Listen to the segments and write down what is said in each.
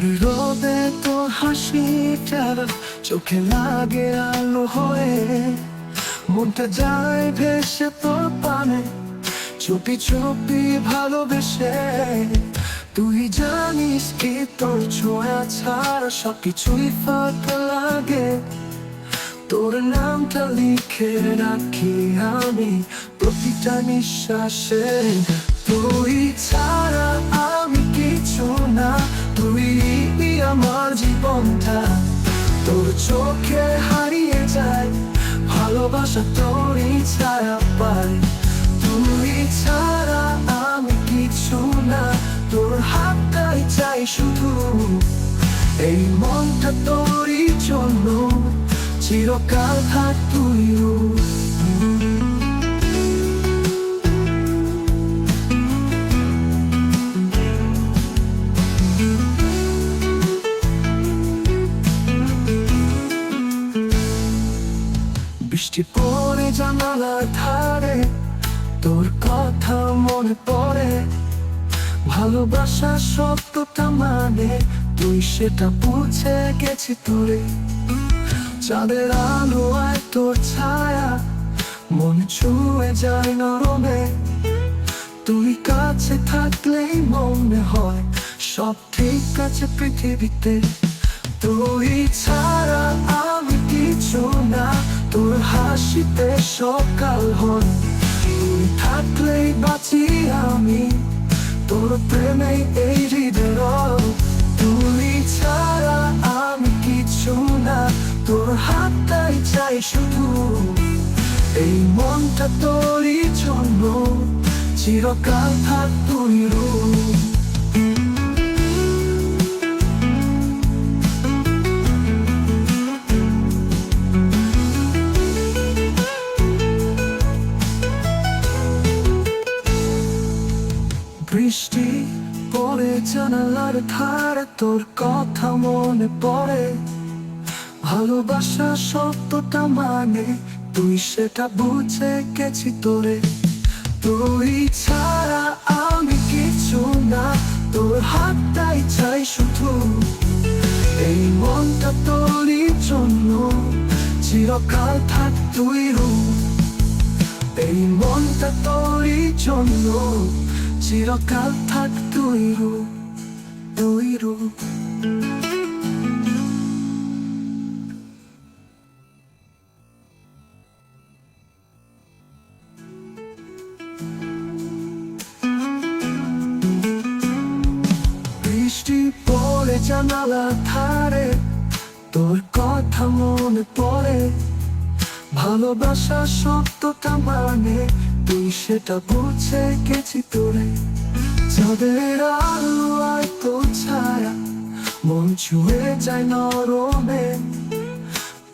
ভোর রোদে তোর হাসিটা চোখে লাগে আলো হয়ে। মনটা যায় ভেসে তোর পানে চুপি চুপি ভালোবেসে। তুই জানিস কি তোর ছোঁয়া ছাড়া সব কিছুই ফাঁকা লাগে। তোর নামটা লিখে রাখি আমি প্রতিটা নিঃশ্বাসে। তুই ভালোবাসা তোরই ছায়া পাই। তুই ছাড়া আমি কিছু না। তোর হাতটাই চাই শুধু। এই মনটা তোরই জন্য। চিরকাল থাক তুই বৃষ্টি পড়ে জানালার ধারে, তোর কথা মনে পড়ে। ভালোবাসা সত্যটা মানে তুই সেটা বুঝে গেছি তোরে। চাঁদের আলো আর তোর ছায়া মন ছুঁয়ে যায় নরমে। তুই কাছে থাকলেই মনে হয় সব ঠিক আছে পৃথিবীতে। তুই ছাড়া হাসিতে সকাল হয় তুই থাকলেই বাঁচি আমি। তোর প্রেমে এই হৃদয় তুই ছাড়া আমি কিছু না। তোর হাতটাই চাই শুধু। এই মনটা তোরই জন্য। চিরকাল থাক তুই বৃষ্টি পড়ে জানালার ধারে, তোর কথা মনে পড়ে। ভালোবাসা সত্যটা মানে তুই সেটা বুঝে গেছি তোরে। তুই ছাড়া আমি কিছু না, তোর হাতটাই চাই শুধু। এই মনটা তোরই জন্য চিরকাল থাক তুই রূপ। এই মনটা তোরই জন্য চিরকাল থাক তুই রূপ তুই রূপ। বৃষ্টি জানালা ধারে তোর কথা মনে পড়ে। ভালোবাসা সত্যটা মানে তুই সেটা বুঝে গেছি তোরে। যাদের আলো তোর ছায়া, মন ছুঁয়ে যায় নরমে।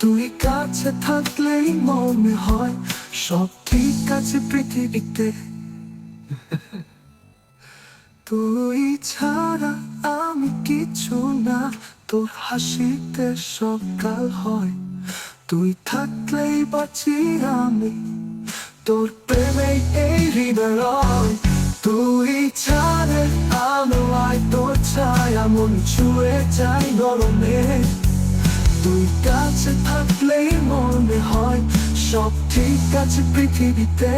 তুই কাছে থাকলেই মনে হয় সব ঠিক আছে পৃথিবীতে। তুই ছাড়া আমি কিছু না, তোর হাসিতে সকাল হয়। তুই থাকলেই বাঁচি আমি। তোর প্রেমে এই হৃদয়। তুই ছাড়ে আলো আয় তোর ছায়া মন ছুঁয়ে চাই গরমে। তুই কাছে থাকলেই মনে হয় সব ঠিক আছে পৃথিবীতে।